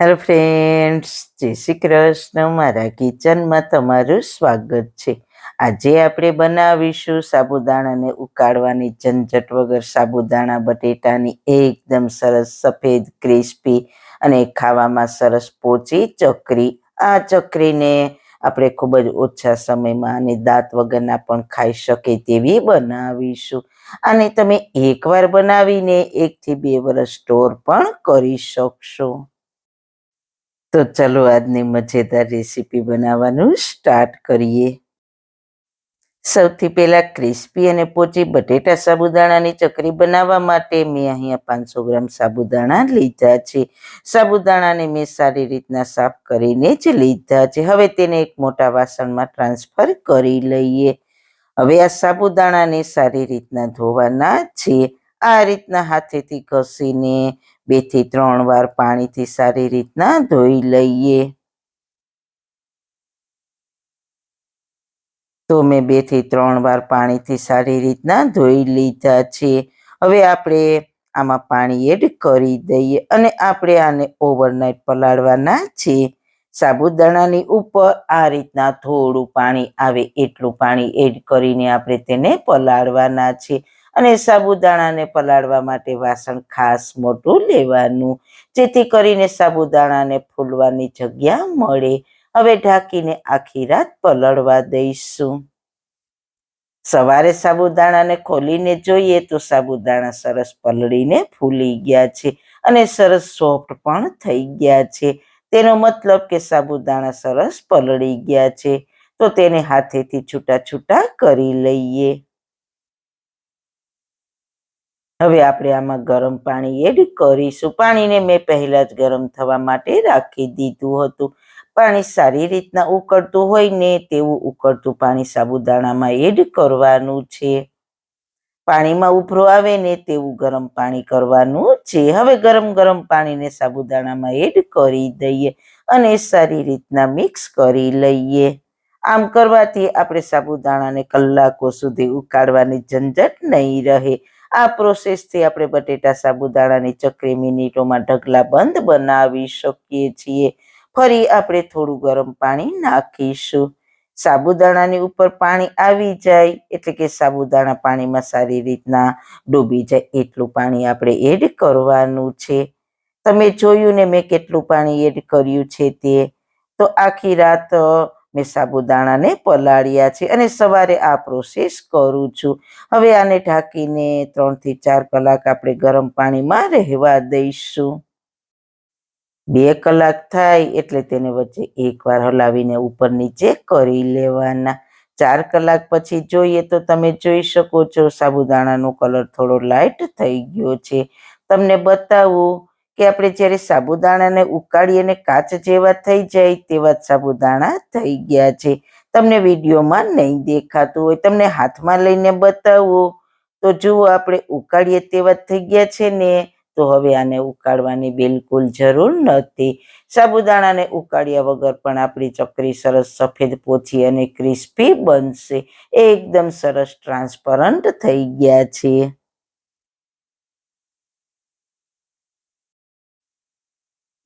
Hello friends જય શ્રી કૃષ્ણ. મારા કિચનમાં તમારું સ્વાગત છે. આજે આપણે બનાવીશું સાબુદાણાને ઉકાળવાની ઝંઝટ વગર સાબુદાણા, બટેટાની એકદમ સરસ સફેદ, ક્રિસ્પી અને ખાવામાં સરસ પોચી ચકરી. આ ચકરીને આપણે ખૂબ જ ઓછા સમયમાં અને દાંત વગરના પણ ખાઈ શકે તેવી બનાવીશું. અને તમે એકવાર બનાવીને એકથી બે વર્ષ સ્ટોર પણ કરી શકશો. તો ચલો આજની મજેદાર રેસીપી બનાવવાનું સ્ટાર્ટ કરીએ. સૌથી પહેલા ક્રિસ્પી અને પોચી બટેટા સાબુદાણાની ચકરી બનાવવા માટે મેં અહીંયા પાંચસો ગ્રામ સાબુદાણા લીધા છે. સાબુદાણાને મેં સારી રીતના સાફ કરીને જ લીધા છે. હવે તેને એક મોટા વાસણમાં ટ્રાન્સફર કરી લઈએ. હવે આ સાબુદાણાને સારી રીતના ધોવાના છે. આ રીતના હાથેથી ઘસીને બેથી ત્રણ વાર પાણીથી સારી રીતના ધોઈ લઈએ. તો મેં બેથી ત્રણ વાર પાણીથી સારી રીતના ધોઈ લીધા છે. હવે આપણે આમાં પાણી એડ કરી દઈએ અને આપણે આને ઓવરનાઇટ પલાળવાના છે. સાબુદાણાની ઉપર આ રીતના થોડું પાણી આવે એટલું પાણી એડ કરીને આપણે તેને પલાળવાના છે. અને સાબુદાણાને પલાળવા માટે વાસણ ખાસ મોટું લેવાનું, જેથી કરીને સાબુદાણાને ફૂલવાની જગ્યા મળે. હવે ઢાંકીને આખી રાત પલળવા દઈશું. સવારે સાબુદાણાને ખોલીને જોઈએ તો સાબુદાણા સરસ પલળીને ફૂલી ગયા છે અને સરસ સોફ્ટ પણ થઈ ગયા છે. તેનો મતલબ કે સાબુદાણા સરસ પલળી ગયા છે. તો તેને હાથેથી છૂટા છૂટા કરી લઈએ. હવે આપણે આમાં ગરમ પાણી એડ કરીશું. પાણીને મેં પહેલાં જ ગરમ થવા માટે રાખી દીધું હતું. પાણી સારી રીતના ઉકળતું હોય ને તેવું ઉકળતું પાણી સાબુદાણામાં એડ કરવાનું છે. પાણીમાં ઉભરો આવે ને તેવું ગરમ પાણી કરવાનું છે. હવે ગરમ ગરમ પાણીને સાબુદાણામાં એડ કરી દઈએ અને સારી રીતના મિક્સ કરી લઈએ. આમ કરવાથી આપણે સાબુદાણાને કલાકો સુધી ઉકાળવાની ઝંઝટ નહીં રહે. આ પ્રોસેસથી આપણે બટેટા સાબુદાણાની ચકરી મિનિટોમાં ઢગલા બંધ બનાવી શકીએ છીએ. ફરી આપણે થોડું ગરમ પાણી નાખીશું. સાબુદાણાની ઉપર પાણી આવી જાય, એટલે કે સાબુદાણા પાણીમાં સારી રીતના ડૂબી જાય, એટલું પાણી આપણે એડ કરવાનું છે. તમે જોયું ને મેં કેટલું પાણી એડ કર્યું છે તે. તો આખી રાત મેં સાબુદાણાને પલાળ્યા છે અને સવારે આ પ્રોસેસ કરું છું. હવે આને ઢાંકીને ત્રણથી ચાર કલાક આપણે ગરમ પાણીમાં રહેવા દઈશું. બે કલાક થાય એટલે તેને વચ્ચે એકવાર હલાવીને ઉપર નીચે કરી લેવાના. ચાર કલાક પછી જોઈએ તો તમે જોઈ શકો છો સાબુદાણાનો કલર થોડો લાઇટ થઈ ગયો છે. તમને બતાવું કે આપણે જ્યારે સાબુદાણાને ઉકાળીએ ને કાચ જેવા થઈ જાય તેવા જ સાબુદાણા થઈ ગયા છે. તમને વિડીયોમાં નહીં દેખાતું હોય, તમને હાથમાં લઈને બતાવો. તો જુઓ, આપણે ઉકાળીએ તેવા થઈ ગયા છે ને. તો હવે આને ઉકાળવાની બિલકુલ જરૂર નથી. સાબુદાણાને ઉકાળ્યા વગર પણ આપણી ચકરી સરસ સફેદ, પોચી અને ક્રિસ્પી બનશે. એકદમ સરસ ટ્રાન્સપરન્ટ થઈ ગયા છે.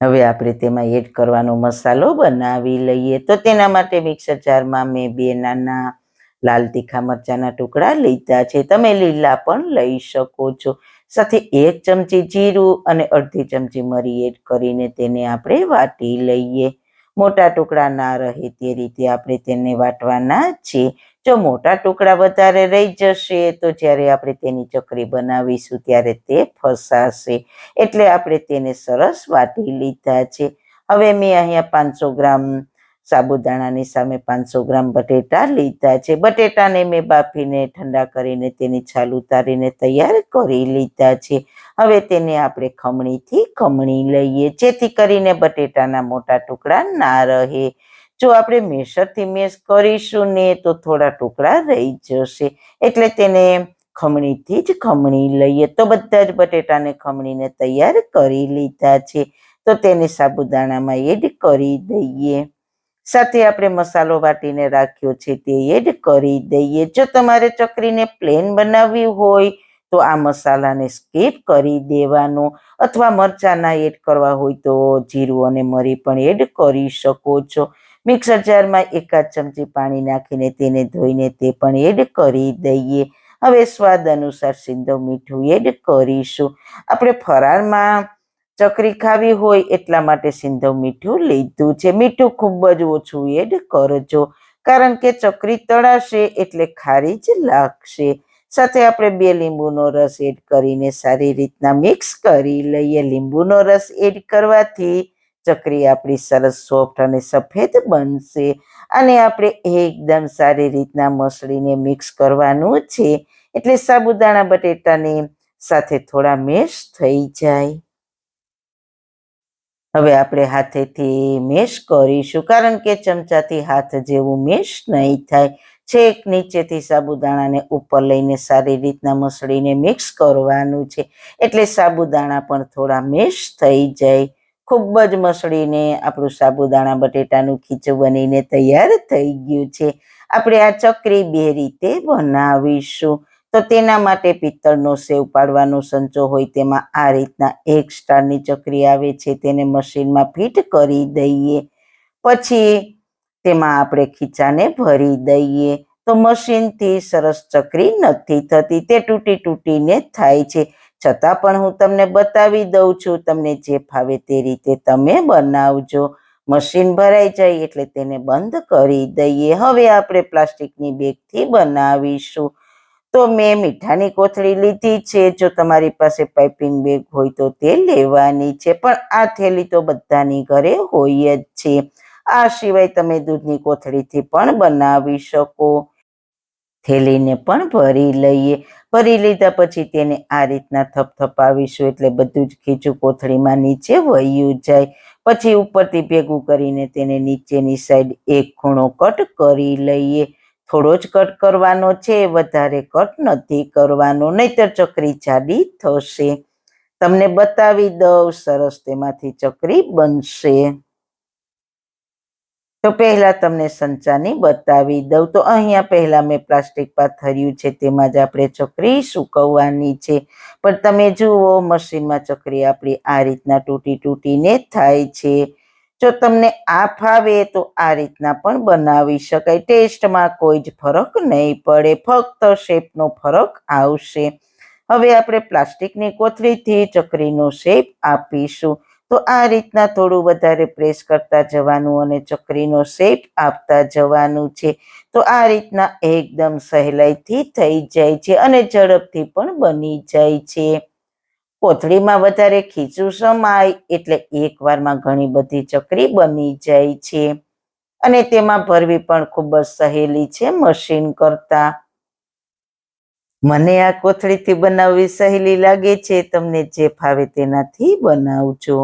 હવે આપણે તેમાં એડ કરવાનો મસાલો બનાવી લઈએ. તો તેના માટે મિક્સર જારમાં મેં બે નાના લાલ તીખા મરચાના ટુકડા લીધા છે. તમે લીલા પણ લઈ શકો છો. સાથે એક ચમચી જીરું અને અડધી ચમચી મરી એડ કરીને તેને આપણે વાટી લઈએ. મોટા ટુકડા ના રહે તે રીતે આપણે તેને વાટવાના છે જો મોટા ટુકડા વધારે રહી જશે, તો જ્યારે આપણે તેની ચકરી બનાવીશું, ત્યારે તે ફસાશે. એટલે આપણે તેને સરસ વાટી લીધા છે. હવે મેં અહીંયા પાંચસો ગ્રામ સાબુદાણાની સામે પાંચસો ગ્રામ બટેટા લીધા છે. બટેટાને મેં બાફીને, ઠંડા કરીને તેની છાલ ઉતારીને તૈયાર કરી લીધા છે. હવે તેને આપણે ખમણીથી ખમણી લઈએ, જેથી કરીને બટેટાના મોટા ટુકડા ના રહે. જો આપણે મેસરથી મેશ કરીશું ને તો થોડા ટુકડા રહી જશે. એટલે તેને ખમણીથી જ ખમણી લઈએ. તો બધા જ બટેટાને ખમણીને તૈયાર કરી લીધા છે. તો તેને સાબુદાણામાં એડ કરી દઈએ. સાથે આપણે મસાલો વાટીને રાખ્યો છે તે એડ કરી દઈએ. જો તમારે ચકરીને પ્લેન બનાવવી હોય તો આ મસાલાને સ્કીપ કરી દેવાનો. અથવા મરચાંના એડ કરવા હોય તો જીરું અને મરી પણ એડ કરી શકો છો. મિક્સર જારમાં એકાદ ચમચી પાણી નાખીને તેને ધોઈને તે પણ એડ કરી દઈએ. હવે સ્વાદ અનુસાર સિંધવ મીઠું એડ કરીશું. આપણે ફરાળમાં ચકરી ખાવી હોય એટલા માટે સિંધવ મીઠું લીધું છે. મીઠું ખૂબ જ ઓછું એડ કરજો, કારણ કે ચકરી તળાશે એટલે ખારી જ લાગશે. સાથે આપણે બે લીંબુનો રસ એડ કરીને સારી રીતના મિક્સ કરી લઈએ. લીંબુનો રસ એડ કરવાથી ચકરી આપણી સરસ, સોફ્ટ અને સફેદ બનશે. અને આપણે એકદમ સારી રીતના મસળીને મિક્સ કરવાનું છે. એટલે સાબુદાણા, બટેટાની સાથે થોડા મેશ થઈ જાય. હવે આપણે હાથેથી મેશ કરીશું, કારણ કે ચમચાથી હાથ જેવું મેશ નહીં થાય. છેક નીચેથી સાબુદાણાને ઉપર લઈને સારી રીતના મસળીને મિક્સ કરવાનું છે. એટલે સાબુદાણા પણ થોડા મેશ થઈ જાય. ખૂબ જ મસળીને આપણું સાબુદાણા બટેટાનું ખીચું બનીને તૈયાર થઈ ગયું છે. આપણે આ ચકરી બે રીતે બનાવીશું. તો તેના માટે પિત્તળનો સેવ પાડવાનો સંચો હોય તેમાં આ રીતના એક સ્ટારની ચકરી આવે છે. તેને મશીનમાં ફિટ કરી દઈએ. પછી તેમાં આપણે ખીચાને ભરી દઈએ. તો મશીનથી સરસ ચકરી નથી થતી. તે તૂટી તૂટીને થાય છે. છતાં પણ હું તમને બતાવી દઉં છું, તમને જે ફાવે તે રીતે તમે બનાવજો. મશીન ભરાઈ જાય એટલે તેને બંધ કરી દઈએ. હવે આપણે પ્લાસ્ટિકની બેગથી બનાવીશું. તો મેં મીઠાની કોથળી લીધી છે. જો તમારી પાસે પાઇપિંગ બેગ હોય તો તે લેવાની છે. પણ આ થેલી તો બધાની ઘરે હોય જ છે. આ સિવાય તમે દૂધની કોથળીથી પણ બનાવી શકો. થેલીને પણ ભરી લઈએ. ભરી લીધા પછી તેને આ રીતના થપથપાવીશું એટલે બધું જ ખીચું કોથળીમાં નીચે વહ્યું જાય. પછી ઉપરથી ભેગું કરીને તેને નીચેની સાઈડ એક ખૂણો કટ કરી લઈએ. થોડો જ કટ કરવાનો છે, વધારે કટ નથી કરવાનો, નહીતર ચકરી જાડી થશે. તમને બતાવી દઉં, સરસ તેમાંથી ચકરી બનશે. તો પહેલા તમને સંચાની બતાવી દઉં. તો અહીંયા પહેલા મેં પ્લાસ્ટિક પાથર્યું છે, તેમાં જ આપણે ચકરી સૂકવવાની છે. પણ તમે જુઓ, મશીનમાં ચકરી આપણી આ રીતના તૂટી તૂટીને થાય છે. જો તમને આ ફાવે તો આ રીતના પણ બનાવી શકાય. ટેસ્ટમાં કોઈ જ ફરક નહીં પડે, ફક્ત શેપનો ફરક આવશે. હવે આપણે પ્લાસ્ટિકની કોથળીથી ચકરીનો શેપ આપીશું. તો આ રીતના થોડું વધારે પ્રેસ કરતા જવાનું અને ચકરીનો શેપ આપતા જવાનું છે. તો આ રીતના એકદમ સહેલાઈથી થઈ જાય છે અને ઝડપથી પણ બની જાય છે. કોથળીમાં વધારે ખીચું સમાય એટલે એકવારમાં ઘણી બધી ચકરી બની જાય છે. અને તેમાં ભરવી પણ ખૂબ જ સહેલી છે મશીન કરતા. મને આ કોથળીથી બનાવવી સહેલી લાગે છે. તમને જે ફાવે તેનાથી બનાવજો.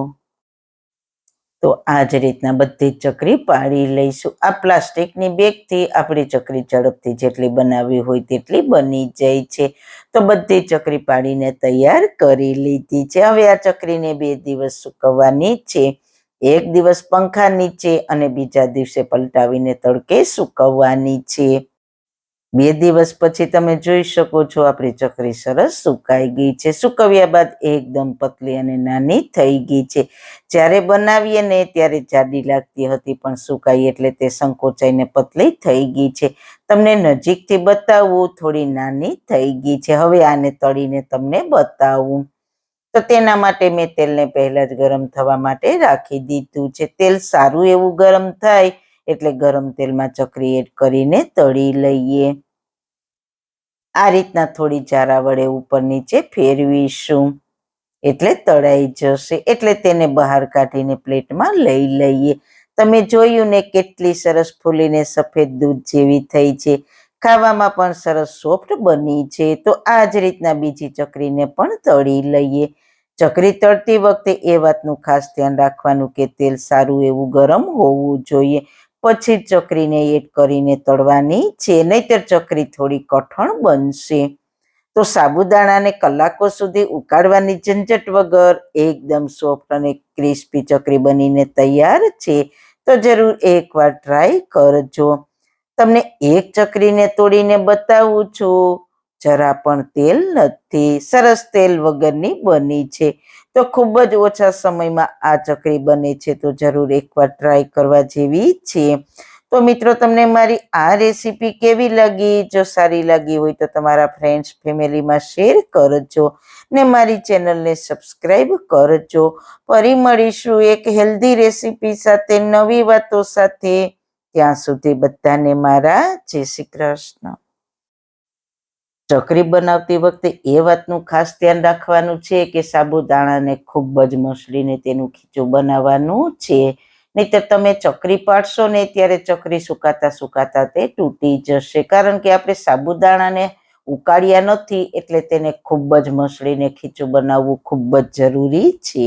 તો આ જ રીતના બધી ચકરી પાડી લઈશું. આ પ્લાસ્ટિકની બેગથી આપણી ચકરી ઝડપથી જેટલી બનાવવી હોય તેટલી બની જાય છે. તો બધી ચકરી પાડીને તૈયાર કરી લીધી છે. હવે આ ચકરીને બે દિવસ સૂકવવાની છે. એક દિવસ પંખા નીચે અને બીજા દિવસે પલટાવીને તડકે સૂકવવાની છે. બે દિવસ પછી તમે જોઈ શકો છો આપણી ચકરી સરસ સુકાઈ ગઈ છે. સુકવ્યા બાદ એકદમ પતલી અને નાની થઈ ગઈ છે. જ્યારે બનાવીએ ને ત્યારે જાડી લાગતી હતી પણ સુકાઈ એટલે તે સંકોચાઈને પતલી થઈ ગઈ છે. તમને નજીકથી બતાવવું થોડી નાની થઈ ગઈ છે. હવે આને તળીને તમને બતાવું. તો તેના માટે મેં તેલને પહેલાં જ ગરમ થવા માટે રાખી દીધું છે. તેલ સારું એવું ગરમ થાય એટલે ગરમ તેલમાં ચકરી એડ કરીને તળી લઈએ. આ રીતના થોડી જારા વડે ઉપર નીચે ફેરવીશું. એટલે તળાઈ જશે. એટલે તેને બહાર કાઢીને પ્લેટમાં લઈ લઈએ. તમે જોયું ને કેટલી સરસ ફૂલીને સફેદ દૂધ જેવી થઈ છે. ખાવામાં પણ સરસ સોફ્ટ બની છે. તો આ જ રીતના બીજી ચકરીને પણ તળી લઈએ. ચકરી તળતી વખતે એ વાતનું ખાસ ધ્યાન રાખવાનું કે તેલ સારું એવું ગરમ હોવું જોઈએ. પછી ચકરીને એડ કરીને તળવાની છે, નહીતર ચકરી થોડી કઠણ બનશે. તો સાબુદાણાને કલાકો સુધી ઉકાળવાની ઝંઝટ વગર એકદમ સોફ્ટ અને ક્રિસ્પી ચકરી બનીને તૈયાર છે, તો જરૂર એકવાર ટ્રાય કરજો. તમને એક ચકરીને તોડીને બતાવું છું, જરા પણ તેલ નથી, સરસ તેલ વગરની બની છે. તો ખૂબ જ ઓછા સમયમાં આ ચકરી બને છે. તો જરૂર એકવાર ટ્રાય કરવા જેવી છે. તો મિત્રો, તમને મારી આ રેસીપી કેવી લાગી? જો સારી લાગી હોય તો તમારા ફ્રેન્ડ્સ ફેમિલીમાં શેર કરજો ને મારી ચેનલને સબસ્ક્રાઈબ કરજો. ફરી મળીશું એક હેલ્ધી રેસીપી સાથે, નવી વાતો સાથે. ત્યાં સુધી બધાને મારા જય શ્રી કૃષ્ણ. ચકરી બનાવતી વખતે એ વાતનું ખાસ ધ્યાન રાખવાનું છે કે સાબુદાણાને ખૂબ જ મસળીને તેનું ખીચું બનાવવાનું છે. નહીતર તમે ચકરી પાડશો ને ત્યારે ચકરી સુકાતા સુકાતા તે તૂટી જશે. કારણ કે આપણે સાબુદાણાને ઉકાળ્યા નથી એટલે તેને ખૂબ જ મસળીને ખીચું બનાવવું ખૂબ જ જરૂરી છે.